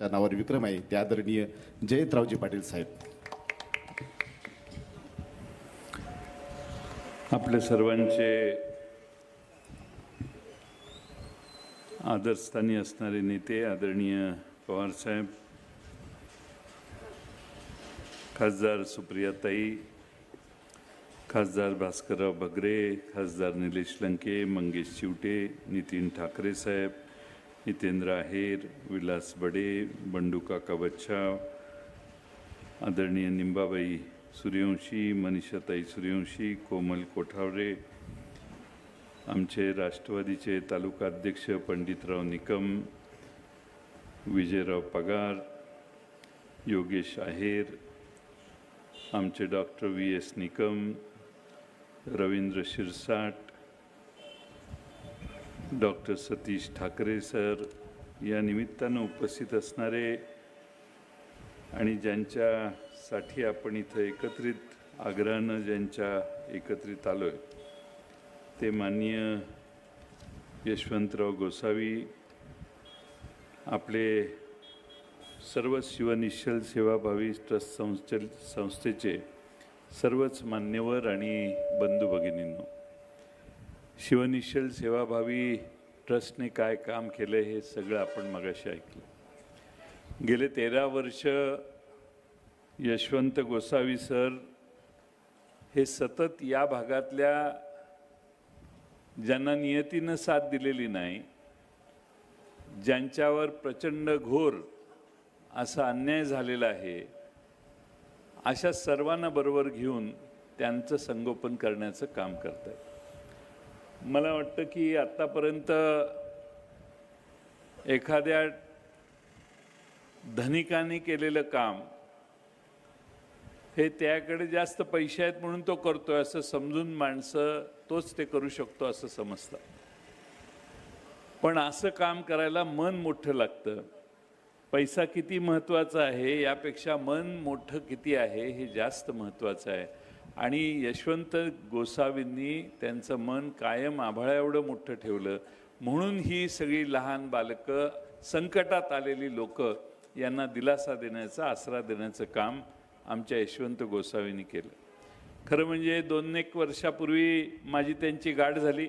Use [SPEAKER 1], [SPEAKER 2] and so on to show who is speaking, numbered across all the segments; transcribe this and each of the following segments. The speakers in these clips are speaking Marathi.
[SPEAKER 1] ज्यांच्या नावावर विक्रम आहे. ते आदरणीय जयंतरावजी पाटील साहेब.
[SPEAKER 2] आपल्या सर्वांचे आदरस्थानी असणारे नेते आदरणीय पवारसाहेब खासदार सुप्रियाताई खासदार भास्करराव बगरे खासदार निलेश लंके मंगेश चिवटे नितीन ठाकरे साहेब हितेंद्र आहेर विलास बडे बंडू काका बच्छाव आदरणीय निंबाबाई सूर्यवंशी मनीषाताई सूर्यवंशी कोमल कोठावरे आमचे राष्ट्रवादीचे तालुका अध्यक्ष पंडितराव निकम विजयराव पगार योगेश आहेर आमचे doctor V S Nikam Ravindra Shirsat doctor Satish Thackeray sir या निमित्तानं उपस्थित असणारे आणि ज्यांच्यासाठी आपण इथं एकत्रित आग्रहानं ज्यांच्या एकत्रित आलो आहे ते माननीय यशवंतराव गोसावी आपले सर्व शिवनिश्चल सेवाभावी ट्रस्ट संस्थे संस्थेचे सर्वच मान्यवर आणि बंधू भगिनींनो. शिवनिश्चल सेवाभावी ट्रस्टने काय काम केलं हे सगळं आपण मगाशी ऐकलं. गेले तेरा वर्ष यशवंत गोसावी सर हे सतत या भागातल्या ज्यांना नियतीनं साथ दिलेली नाही ज्यांच्यावर प्रचंड घोर असा अन्याय झालेला आहे अशा सर्वांना बरोबर घेऊन त्यांचं संगोपन करण्याचं काम करत आहे मला वाटतं की आत्तापर्यंत एखाद्या धनिकाने केलेलं काम हे त्याकडे जास्त पैसे आहेत म्हणून तो करतोय असं समजून माणसं तोच ते करू शकतो असं समजतं पण असं काम करायला मन मोठं लागतं. पैसा किती महत्त्वाचा आहे यापेक्षा मन मोठं किती आहे हे जास्त महत्त्वाचं आहे. आणि यशवंत गोसावींनी त्यांचं मन कायम आभाळा एवढं मोठं ठेवलं. म्हणून ही सगळी लहान बालकं संकटात आलेली लोक यांना दिलासा देण्याचं आसरा देण्याचं काम आमच्या यशवंत गोसावींनी केलं. खरं म्हणजे दोन एक वर्षापूर्वी माझी त्यांची गाठ झाली.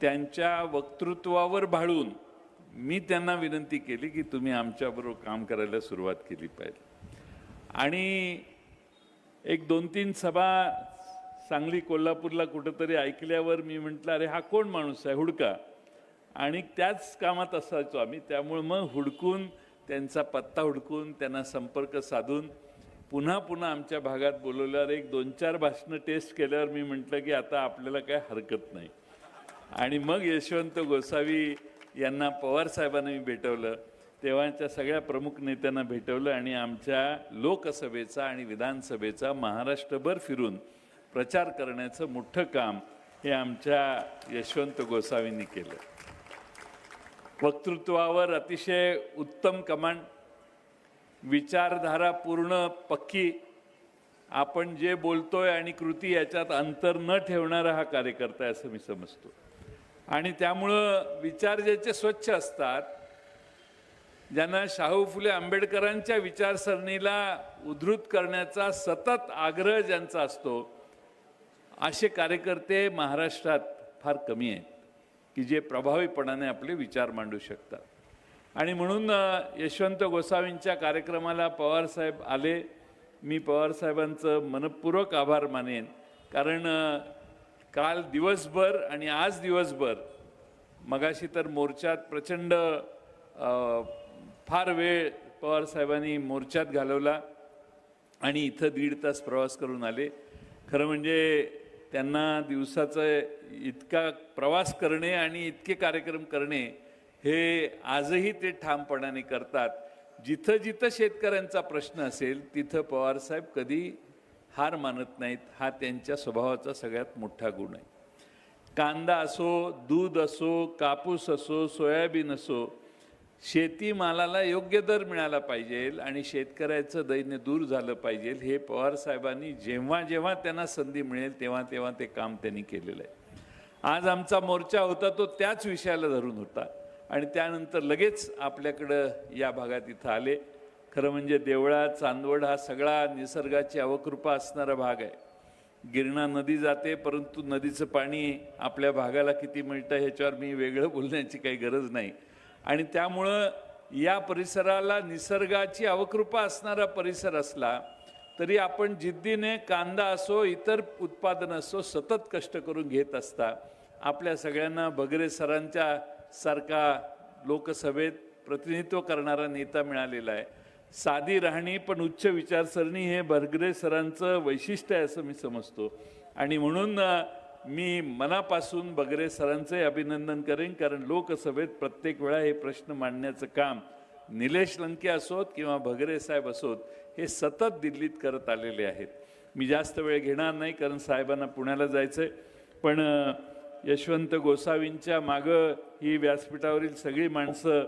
[SPEAKER 2] त्यांच्या वक्तृत्वावर भाळून मी त्यांना विनंती केली की तुम्ही आमच्याबरोबर काम करायला सुरुवात केली पाहिजे. आणि एक दोन तीन सभा सांगली कोल्हापूरला कुठंतरी ऐकल्यावर मी म्हटलं अरे हा कोण माणूस आहे? हुडका. आणि त्याच कामात असायचो आम्ही. त्यामुळं मग हुडकून त्यांचा पत्ता हुडकून त्यांना संपर्क साधून पुन्हा पुन्हा आमच्या भागात बोलवल्यावर एक दोन चार भाषणं टेस्ट केल्यावर मी म्हटलं की आता आपल्याला काय हरकत नाही. आणि मग यशवंत गोसावी यांना पवार साहेबांना मी भेटवलं. तेव्हाच्या सगळ्या प्रमुख नेत्यांना भेटवलं आणि आमच्या लोकसभेचा आणि विधानसभेचा महाराष्ट्रभर फिरून प्रचार करण्याचं मोठं काम हे आमच्या यशवंत गोसावींनी केलं. वक्तृत्वावर अतिशय उत्तम कमांड विचारधारा पूर्ण पक्की आपण जे बोलतोय आणि कृती याच्यात अंतर न ठेवणारा हा कार्यकर्ता आहे असं मी समजतो. आणि त्यामुळं विचार ज्याचे स्वच्छ असतात ज्यांना शाहू फुले आंबेडकरांच्या विचारसरणीला उद्धृत करण्याचा सतत आग्रह ज्यांचा असतो असे कार्यकर्ते महाराष्ट्रात फार कमी आहेत की जे प्रभावीपणाने आपले विचार मांडू शकतात. आणि म्हणून यशवंत गोसावींच्या कार्यक्रमाला पवारसाहेब आले. मी पवारसाहेबांचं मनपूर्वक आभार मानेन. कारण काल दिवसभर आणि आज दिवसभर मगाशी तर मोर्चात प्रचंड फार वेळ पवारसाहेबांनी मोर्चात घालवला आणि इथं दीड तास प्रवास करून आले. खरं म्हणजे त्यांना दिवसाचं इतका प्रवास करणे आणि इतके कार्यक्रम करणे हे आजही ते ठामपणाने करतात. जिथं जिथं शेतकऱ्यांचा प्रश्न असेल तिथं पवारसाहेब कधी हार मानत नाहीत हा त्यांच्या स्वभावाचा सगळ्यात मोठा गुण आहे. कांदा असो दूध असो कापूस असो सोयाबीन असो शेतीमालाला योग्य दर मिळाला पाहिजे आणि शेतकऱ्याचं दैन्य दूर झालं पाहिजे. हे पवार साहेबांनी जेव्हा जेव्हा त्यांना संधी मिळेल तेव्हा तेव्हा ते काम त्यांनी केलेलं आहे. आज आमचा मोर्चा होता तो त्याच विषयाला धरून होता. आणि त्यानंतर लगेच आपल्याकडं या भागात इथं आले. खरं म्हणजे देवळा चांदवड हा सगळा निसर्गाची अवकृपा असणारा भाग आहे. गिरणा नदी जाते परंतु नदीचं पाणी आपल्या भागाला किती मिळतं ह्याच्यावर मी वेगळं बोलण्याची काही गरज नाही. आणि त्यामुळं या परिसराला निसर्गाची अवकृपा असणारा परिसर असला तरी आपण जिद्दीने कांदा असो इतर उत्पादन असो सतत कष्ट करून घेत असता आपल्या सगळ्यांना बगरे सरांच्या सारखा लोकसभेत प्रतिनिधित्व करणारा नेता मिळालेला आहे. साधी राहणी पण उच्च विचारसरणी हे बर्गरे सरांचं वैशिष्ट्य आहे असं मी समजतो. आणि म्हणून मी मनापासून बगरे सरांचंही अभिनंदन करेन कारण लोकसभेत प्रत्येक वेळा हे प्रश्न मांडण्याचं काम निलेश लंके असोत किंवा भगरे साहेब असोत हे सतत दिल्लीत करत आलेले आहेत. मी जास्त वेळ घेणार नाही कारण साहेबांना पुण्याला जायचं आहे पण यशवंत गोसावींच्या मागं ही व्यासपीठावरील सगळी माणसं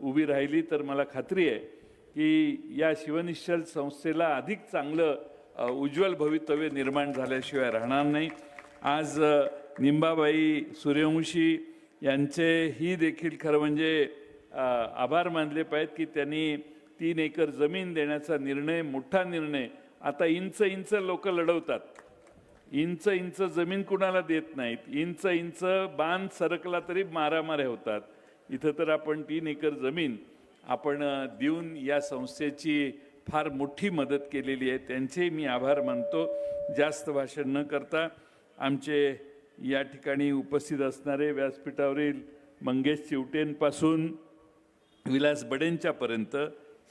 [SPEAKER 2] उभी राहिली तर मला खात्री आहे की या शिवनिश्चल संस्थेला अधिक चांगलं उज्ज्वल भवितव्य निर्माण झाल्याशिवाय राहणार नाही. आज निंबाबाई सूर्यवंशी यांचे ही देखील खरं म्हणजे आभार मानले पाहिजेत की त्यांनी तीन एकर जमीन देण्याचा निर्णय मोठा निर्णय आता इंच इंच लोक लढवतात. इंच इंच जमीन कुणाला देत नाहीत? इंच इंच बांध सरकला तरी मारामाऱ्या होतात. इथं तर आपण तीन एकर जमीन आपण देऊन या संस्थेची फार मोठी मदत केलेली आहे. त्यांचे मी आभार मानतो. जास्त भाषण न करता आमचे या ठिकाणी उपस्थित असणारे व्यासपीठावरील मंगेश चिवटेंपासून विलास बडेंच्यापर्यंत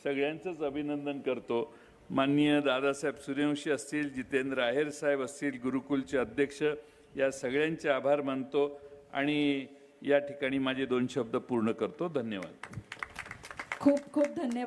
[SPEAKER 2] सगळ्यांचंच अभिनंदन करतो. माननीय दादासाहेब सूर्यवंशी असतील जितेंद्र आहेर साहेब असतील गुरुकुलचे अध्यक्ष या सगळ्यांचे आभार मानतो आणि या ठिकाणी माझे दोन शब्द पूर्ण करतो. धन्यवाद.
[SPEAKER 3] खूप खूप धन्यवाद.